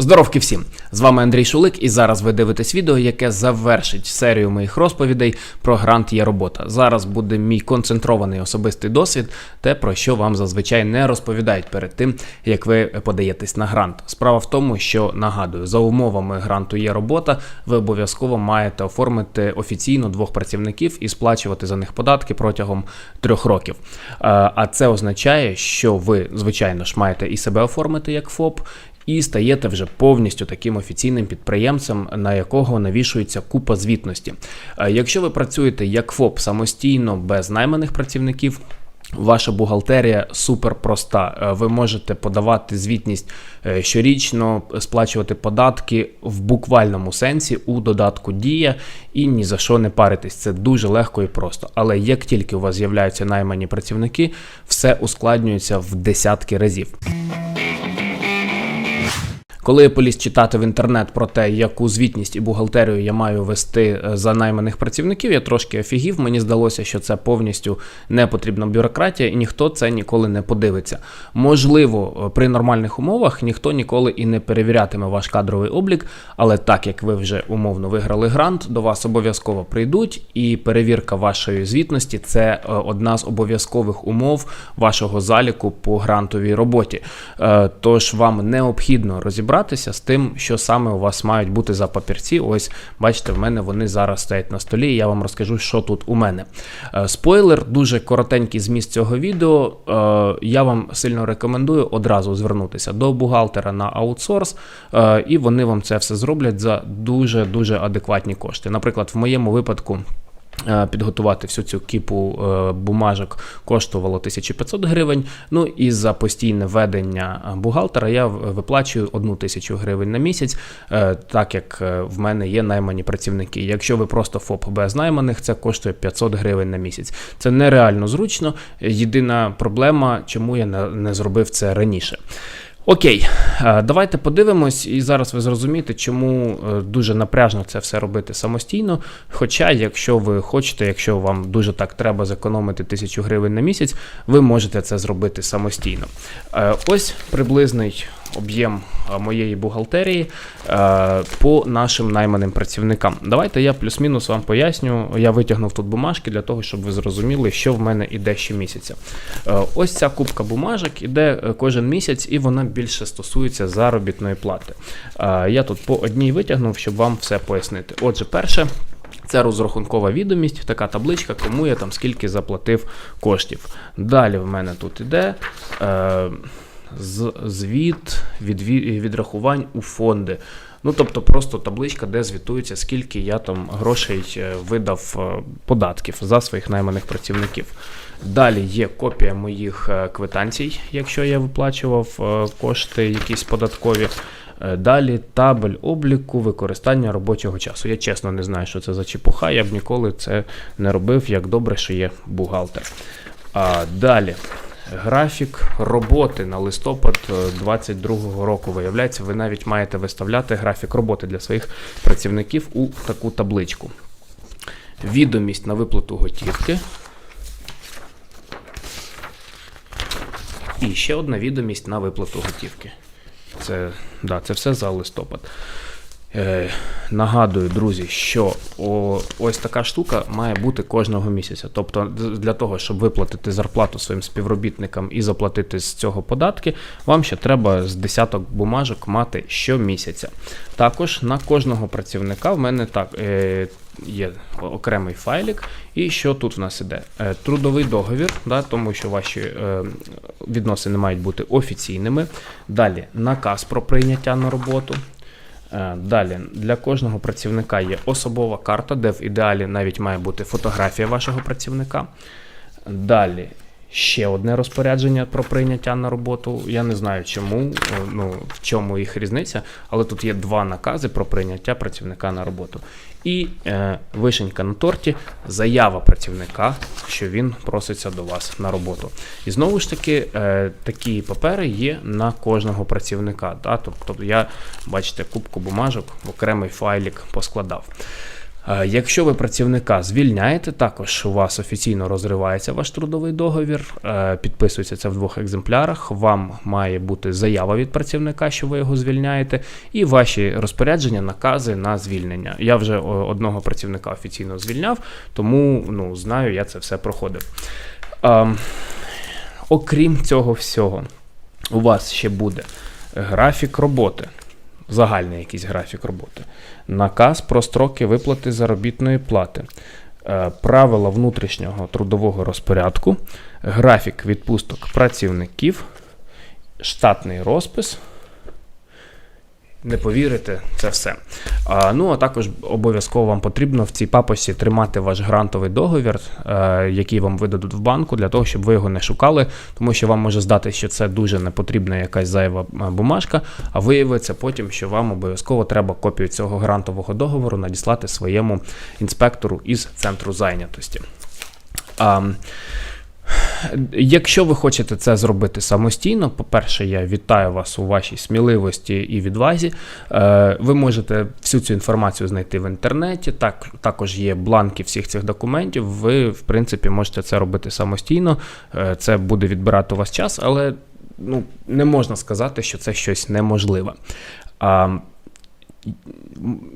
Здоровки всім! З вами Андрій Шулик, і зараз ви дивитесь відео, яке завершить серію моїх розповідей про грант є робота. Зараз буде мій концентрований особистий досвід, те про що вам зазвичай не розповідають перед тим, як ви подаєтесь на грант. Справа в тому, що нагадую, за умовами гранту є робота, ви обов'язково маєте оформити офіційно двох працівників і сплачувати за них податки протягом трьох років. Е, А це означає, що ви, звичайно ж, маєте і себе оформити як ФОП і стаєте вже повністю таким офіційним підприємцем, на якого навішується купа звітності. Е, Якщо ви працюєте як ФОП самостійно без найманих працівників. Ваша бухгалтерія супер проста. Е, Ви можете подавати звітність е, щорічно, сплачувати податки в буквальному сенсі у додатку Дія і ні за що не паритись. Це дуже легко і просто. Але як тільки у вас з'являються наймані працівники, все ускладнюється в десятки разів. Коли я поліз читати в інтернет про те, яку звітність і бухгалтерію я маю вести е, за найманих працівників, я трошки офігів. Мені здалося, що це повністю не потрібна бюрократія, і ніхто це ніколи не подивиться. Можливо, е, при нормальних умовах ніхто ніколи і не перевірятиме ваш кадровий облік, але так як ви вже умовно виграли грант, до вас обов'язково прийдуть, і перевірка вашої звітності це е, одна з обов'язкових умов вашого заліку по грантовій роботі. Тож вам необхідно розібратися з тим, що саме у вас мають бути за папірці. Ось бачите, в мене вони зараз стоять на столі. і Я вам розкажу, що тут у мене. Е, Спойлер, дуже коротенький зміст цього відео. Е, Я вам сильно рекомендую одразу звернутися до бухгалтера на аутсорс, е, і вони вам це все зроблять за дуже дуже адекватні кошти. Наприклад, в моєму випадку. Е, Підготувати всю цю кіпу е, бумажок коштувало 1500 гривень. Ну і за постійне ведення бухгалтера я виплачую 1 тисячу гривень на місяць, е, так як в мене є наймані працівники. Якщо ви просто ФОП без найманих, це коштує 500 гривень на місяць. Це нереально зручно. Єдина проблема, чому я не зробив це раніше. Окей, е, давайте подивимось, і зараз ви зрозумієте, чому е, дуже напряжно це все робити самостійно. Хоча, якщо ви хочете, якщо вам дуже так треба зекономити тисячу гривень на місяць, ви можете це зробити самостійно. Е, Ось приблизний об'єм е, моєї бухгалтерії е, по нашим найманим працівникам. Давайте я плюс-мінус вам поясню. Я витягнув тут бумажки для того, щоб ви зрозуміли, що в мене іде щомісяця. Е, Ось ця кубка бумажок іде кожен місяць, і вона більше стосується заробітної плати. Я тут по одній витягнув, щоб вам все пояснити. Отже, перше. Це розрахункова відомість, така табличка, кому я там скільки заплатив коштів. Далі в мене тут іде е, з, звіт відві- відрахувань у фонди. Ну, тобто просто табличка, де звітується, скільки я там грошей е, видав е, податків за своїх найманих працівників. Далі є копія моїх е, квитанцій, якщо я виплачував кошти якісь податкові. Далі табель обліку використання робочого часу. Я чесно не знаю, що це за чепуха. Я б ніколи це не робив. Як добре, що є бухгалтер. А далі. Графік роботи на листопад 2022 року. Виявляється, ви навіть маєте виставляти графік роботи для своїх працівників у таку табличку. Відомість на виплату готівки. І ще одна відомість на виплату готівки. Це, да, це все за листопад. Е, нагадую, друзі, що о, ось така штука має бути кожного місяця. Тобто, для того, щоб виплатити зарплату своїм співробітникам і заплатити з цього податки, вам ще треба з десяток бумажок мати щомісяця. Також на кожного працівника в мене так. Е, Є окремий файлік, і що тут в нас іде? Е, Трудовий договір, да, тому що ваші е, відносини мають бути офіційними. Далі наказ про прийняття на роботу. Е, Далі для кожного працівника є особова карта, де в ідеалі навіть має бути фотографія вашого працівника. Далі ще одне розпорядження про прийняття на роботу. Я не знаю, чому, е, ну, в чому їх різниця, але тут є два накази про прийняття працівника на роботу. І е, вишенька на торті заява працівника, що він проситься до вас на роботу. І знову ж таки, е, такі папери є на кожного працівника. Да? Тобто я, бачите, кубку бумажок в окремий файлік поскладав. Е, Якщо ви працівника звільняєте, також у вас офіційно розривається ваш трудовий договір, е, підписується це в двох екземплярах. Вам має бути заява від працівника, що ви його звільняєте, і ваші розпорядження, накази на звільнення. Я вже одного працівника офіційно звільняв, тому ну, знаю, я це все проходив. Ем, окрім цього всього, у вас ще буде графік роботи, загальний якийсь графік роботи, наказ про строки виплати заробітної плати, е, правила внутрішнього трудового розпорядку, графік відпусток працівників, штатний розпис. Не повірите, це все. А, ну а також обов'язково вам потрібно в цій папочці тримати ваш грантовий договір, е, який вам видадуть в банку, для того, щоб ви його не шукали, тому що вам може здати, що це дуже непотрібна якась зайва е, бумажка, а виявиться потім, що вам обов'язково треба копію цього грантового договору надіслати своєму інспектору із центру зайнятості. А, Якщо ви хочете це зробити самостійно, по-перше, я вітаю вас у вашій сміливості і відвазі. Е, Ви можете всю цю інформацію знайти в інтернеті. Так, також є бланки всіх цих документів. Ви, в принципі, можете це робити самостійно. Е, Це буде відбирати у вас час, але ну, не можна сказати, що це щось неможливе.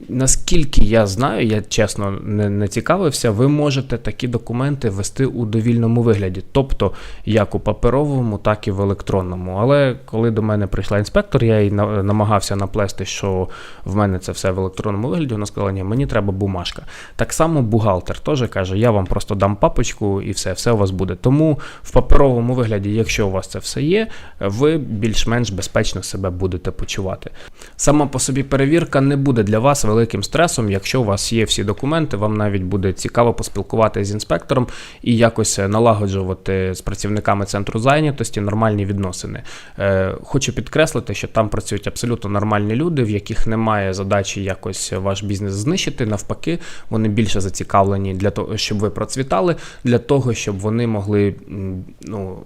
Наскільки я знаю, я чесно не, не цікавився, ви можете такі документи вести у довільному вигляді, тобто як у паперовому, так і в електронному. Але коли до мене прийшла інспектор, я їй намагався наплести, що в мене це все в електронному вигляді. Вона сказала, ні, мені треба бумажка. Так само бухгалтер теж каже, я вам просто дам папочку і все, все у вас буде. Тому в паперовому вигляді, якщо у вас це все є, ви більш-менш безпечно себе будете почувати. Сама по собі перевірка не буде для вас великим стресом, якщо у вас є всі документи, вам навіть буде цікаво поспілкуватися з інспектором і якось налагоджувати з працівниками центру зайнятості нормальні відносини. Е, Хочу підкреслити, що там працюють абсолютно нормальні люди, в яких немає задачі якось ваш бізнес знищити. Навпаки, вони більше зацікавлені для того, щоб ви процвітали, для того, щоб вони могли ну,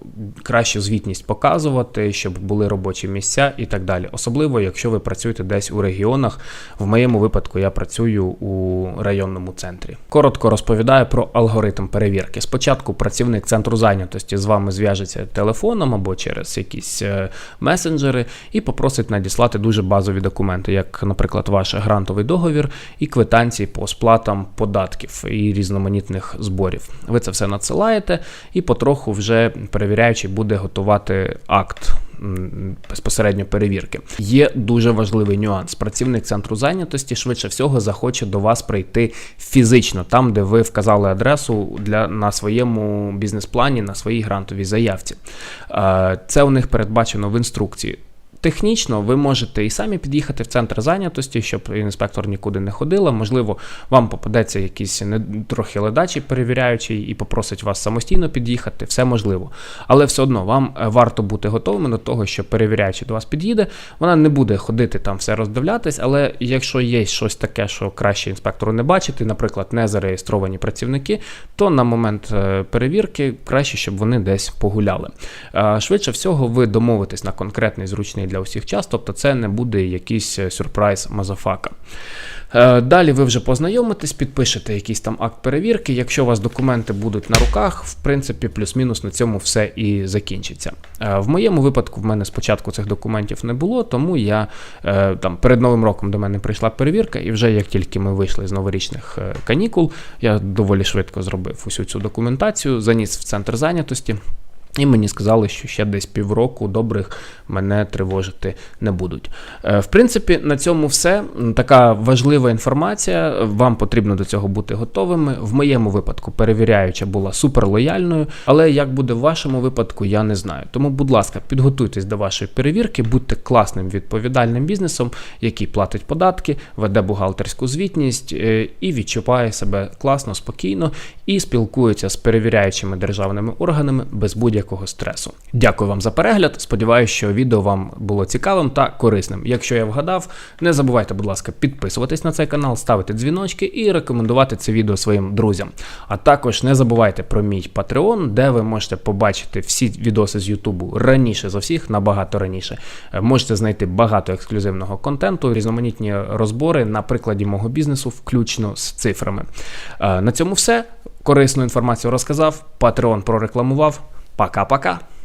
кращу звітність показувати, щоб були робочі місця і так далі. Особливо, якщо ви працюєте десь у регіонах. В моєму випадку я працюю у районному центрі. Коротко розповідаю про алгоритм перевірки. Спочатку працівник центру зайнятості з вами зв'яжеться телефоном або через якісь е, месенджери і попросить надіслати дуже базові документи, як, наприклад, ваш грантовий договір і квитанції по сплатам податків і різноманітних зборів. Ви це все надсилаєте, і потроху вже перевіряючий буде готувати акт безпосередньо перевірки. Є дуже важливий нюанс. Працівник центру зайнятості швидше всього захоче до вас прийти фізично, там, де ви вказали адресу для на своєму бізнес-плані, на своїй грантовій заявці. Е, Це у них передбачено в інструкції. Технічно ви можете і самі під'їхати в центр зайнятості, щоб інспектор нікуди не ходила. Можливо, вам попадеться якийсь не трохи ледачий перевіряючий і попросить вас самостійно під'їхати. Все можливо. Але все одно вам е, варто бути готовими до того, що перевіряючий до вас під'їде. Вона не буде ходити там все роздивлятись, але якщо є щось таке, що краще інспектору не бачити, наприклад, не зареєстровані працівники, то на момент е, перевірки краще, щоб вони десь погуляли. Е, Швидше всього, ви домовитесь на конкретний зручний для усіх час, тобто це не буде якийсь е, сюрприз мазафака. Е, Далі ви вже познайомитесь, підпишете якийсь там акт перевірки. Якщо у вас документи будуть на руках, в принципі, плюс-мінус на цьому все і закінчиться. Е, В моєму випадку в мене спочатку цих документів не було, тому я там перед новим роком до мене прийшла перевірка, і вже як тільки ми вийшли з новорічних канікул, я доволі швидко зробив усю цю документацію, заніс в центр зайнятості. І мені сказали, що ще десь півроку добрих мене тривожити не будуть. Е, В принципі, на цьому все. Така важлива інформація. Вам потрібно до цього бути готовими. В моєму випадку перевіряюча була суперлояльною, але як буде в вашому випадку, я не знаю. Тому, будь ласка, підготуйтесь до вашої перевірки, будьте класним відповідальним бізнесом, який платить податки, веде бухгалтерську звітність е, і відчуває себе класно, спокійно і спілкується з перевіряючими державними органами без будь-якого будь-якого стресу. Дякую вам за перегляд. Сподіваюся, що відео вам було цікавим та корисним. Якщо я вгадав, не забувайте, будь ласка, підписуватись на цей канал, ставити дзвіночки і рекомендувати це відео своїм друзям. А також не забувайте про мій Patreon, де ви можете побачити всі відоси з Ютубу раніше за всіх, набагато раніше. Е, Можете знайти багато ексклюзивного контенту, різноманітні розбори на прикладі мого бізнесу, включно з цифрами. Е, На цьому все. Корисну інформацію розказав, Patreon прорекламував. Пока-пока.